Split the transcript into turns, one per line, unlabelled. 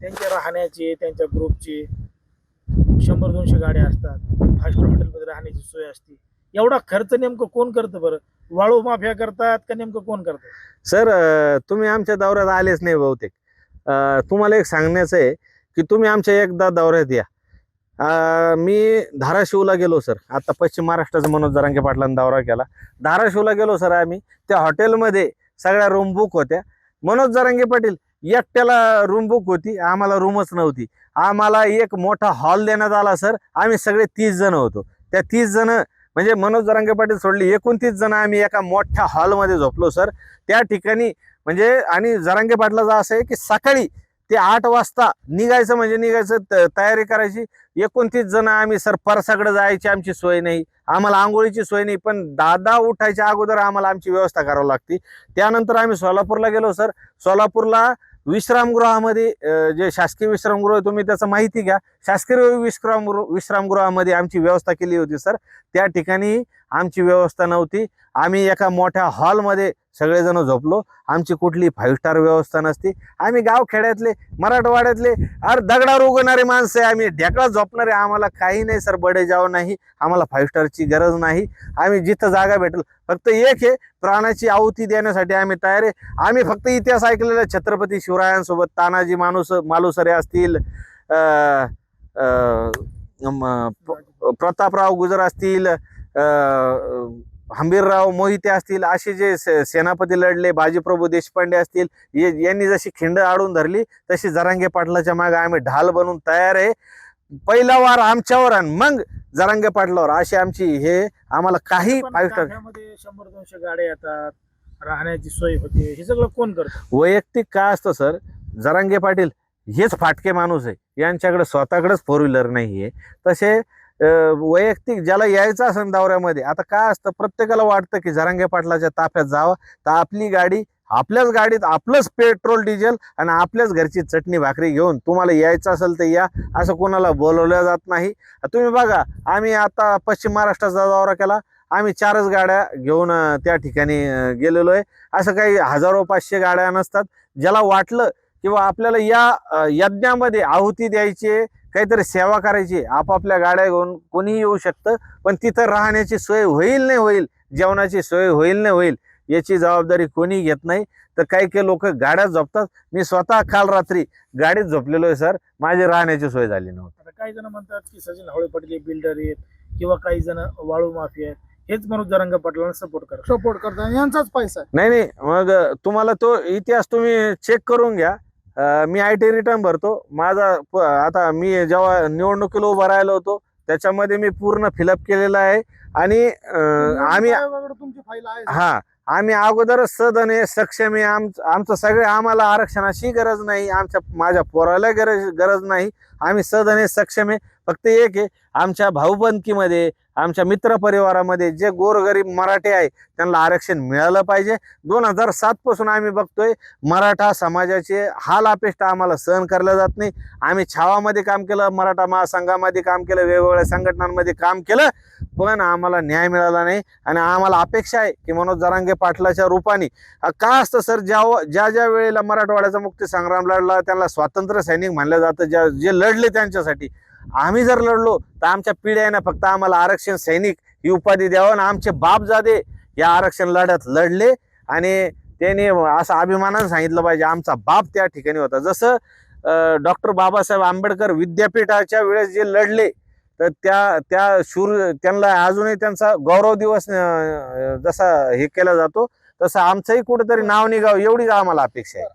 त्यांच्या राहण्याचे त्यांच्या ग्रुपचे शंभर दोनशे गाड्या असतात फास्ट स्टार हॉटेलमध्ये राहण्याची सोय असते. एवढा खर्च नेमकं कोण करतं बरं? वाळू माफिया करतात का नेमकं कोण करतं?
सर तुम्ही आमच्या दौऱ्यात आलेच नाही बहुतेक. तुम्हाला एक सांगण्याचं आहे की तुम्ही आमच्या एकदा दौऱ्यात या. मी धाराशिवला गेलो सर. आता पश्चिम महाराष्ट्राचा मनोज जरांगे पाटलांनी दौरा केला. धाराशिवला गेलो सर आम्ही. त्या हॉटेलमध्ये सगळ्या रूम बुक होत्या. मनोज जरांगे पाटील एकट्याला रूम बुक होती आम्हाला रूमच नव्हती. आम्हाला एक मोठा हॉल देण्यात आला सर आम्ही सगळे तीस जण होतो. त्या तीस जण म्हणजे मनोज जरांगे पाटील सोडली एकोणतीस जण आम्ही एका मोठ्या हॉलमध्ये झोपलो सर त्या ठिकाणी म्हणजे आणि जरांगे पाटलाचं असं आहे की सकाळी ते आठ वाजता निघायचं म्हणजे निघायचं त- तयारी करायची. एकोणतीस जण आम्ही सर परसाकडे जायची आमची सोय नाही. आम्हाला आंघोळीची सोय नाही पण दादा उठायच्या अगोदर आम्हाला आमची व्यवस्था करावी लागते. त्यानंतर आम्ही सोलापूरला गेलो सर सोलापूरला विश्रामगृहामध्ये जे शासकीय विश्रामगृह आहे, तुम्ही त्याचं माहिती घ्या. शासकीय विश्रामगृह विश्रामगृहामध्ये आमची व्यवस्था केली होती सर. त्या ठिकाणी आमची व्यवस्था नव्हती. आम्ही एका मोठ्या हॉलमध्ये सगळेजण झोपलो. आमची कुठली फाईव्ह स्टार व्यवस्था नसती. आम्ही गावखेड्यातले मराठवाड्यातले अरे दगडावर उगवणारे माणसं आहे आम्ही. ढेकळा झोपणारे आम्हाला काही नाही सर. बडे जाव नाही. आम्हाला फाईव्ह स्टारची गरज नाही. आम्ही जिथं जागा भेटेल फक्त एक आहे प्राणाची आहुती देण्यासाठी आम्ही तयार आहे. आम्ही फक्त इतिहास ऐकलेला छत्रपती शिवरायांसोबत तानाजी माणूस मालुसरे असतील प्रतापराव गुजर असतील हंबीरराव मोहिते असतील असे जे सेनापती लढले बाजीप्रभू देशपांडे असतील ये- यांनी जशी खिंड आडून धरली तशी जरांगे पाटलाच्या मागे आम्ही ढाल बनून तयार आहे. पहिला वार आमच्यावर आणि मग जरांगे पाटलावर. अशी आमची हे आम्हाला काही
ताफ्यामध्ये शंभर दोनशे गाड्या येतात राहण्याची सोय होते हे सगळं कोण करतं?
वैयक्तिक काय असतं सर? जरांगे पाटील हेच फाटके माणूस आहे. यांच्याकडे स्वतःकडेच फोर व्हीलर नाही आहे तसे वैयक्तिक ज्याला यायचं असेल दौऱ्यामध्ये आता काय असतं प्रत्येकाला वाटतं की जरांगे पाटलाच्या ताफ्यात जावं तर आपली गाडी आपल्याच गाडीत आपलंच पेट्रोल डिझेल आणि आपल्याच घरची चटणी भाकरी घेऊन तुम्हाला यायचं असेल तर या असं कोणाला बोलवलं जात नाही. तुम्ही बघा आम्ही आता पश्चिम महाराष्ट्राचा दौरा केला आम्ही चारच गाड्या घेऊन त्या ठिकाणी गेलेलो आहे. असं काही हजारो पाचशे गाड्या नसतात. ज्याला वाटलं किंवा आपल्याला या यज्ञामध्ये आहुती द्यायची आहे, काहीतरी सेवा करायची आपापल्या गाड्या घेऊन कोणीही येऊ शकतं पण तिथं राहण्याची सोय होईल नाही होईल जेवणाची सोय होईल नाही होईल याची जबाबदारी कोणी घेत नाही. तर काही काही लोक गाड्यात झोपतात. मी स्वतः काल रात्री गाडीत झोपलेलो आहे सर. माझी राहण्याची सोय झाली नव्हती.
आता काही जण म्हणतात की सचिन हावळे पाटील हे बिल्डर आहेत किंवा काही जण वाळू माफी आहेत. हेच मनोज जरांगे पाटलांना सपोर्ट करतात.
सपोर्ट करतात. यांचाच पैसा आहे.
नाही नाही. मग तुम्हाला तो इतिहास तुम्ही चेक करून घ्या. मी आय टी रिटर्न भरतो. माझा आता मी जेव्हा निवडणुकीला उभा राहिलो होतो त्याच्यामध्ये मी पूर्ण फिलअप केलेला आहे. आणि आम्ही हा आम्ही अगोदरच सदन आहे सक्षम आहे. आम आमचं सगळे आम्हाला आरक्षणाची गरज नाही. आमच्या माझ्या पोराला गरज गरज नाही. आम्ही सदन आहे सक्षम आहे. फक्त एक आहे आमच्या भाऊबंदकीमध्ये आमच्या मित्र परिवारामध्ये जे गोरगरीब मराठे आहे त्यांना आरक्षण मिळालं पाहिजे. दोन हजार सातपासून आम्ही बघतोय मराठा समाजाचे हाल अपेष्टा आम्हाला सहन करल्या जात नाही. आम्ही छावामध्ये काम केलं मराठा महासंघामध्ये काम केलं वेगवेगळ्या संघटनांमध्ये काम केलं पण आम्हाला न्याय मिळाला नाही. आणि आम्हाला अपेक्षा आहे की मनोज जरांगे पाटलाच्या रूपाने का असतं सर ज्या ज्या ज्या वेळेला मराठवाड्याचा मुक्ती संग्राम लढला त्यांना स्वातंत्र्य सैनिक मानलं जातं ज्या जे लढले त्यांच्यासाठी. आम्ही जर लढलो तर आमच्या पिढ्यानं फक्त आम्हाला आरक्षण सैनिक ही उपाधी द्यावं आणि आमचे बाप जादे या आरक्षण लढ्यात लढले. आणि त्याने असं अभिमानानं सांगितलं पाहिजे आमचा बाप त्या ठिकाणी होता. जसं डॉक्टर बाबासाहेब आंबेडकर विद्यापीठाच्या वेळेस जे लढले तर त्या त्या शूर त्यांना अजूनही त्यांचा गौरव दिवस जसा हे केला जातो तसं आमचंही कुठंतरी नाव निघावं एवढीच आम्हाला अपेक्षा आहे.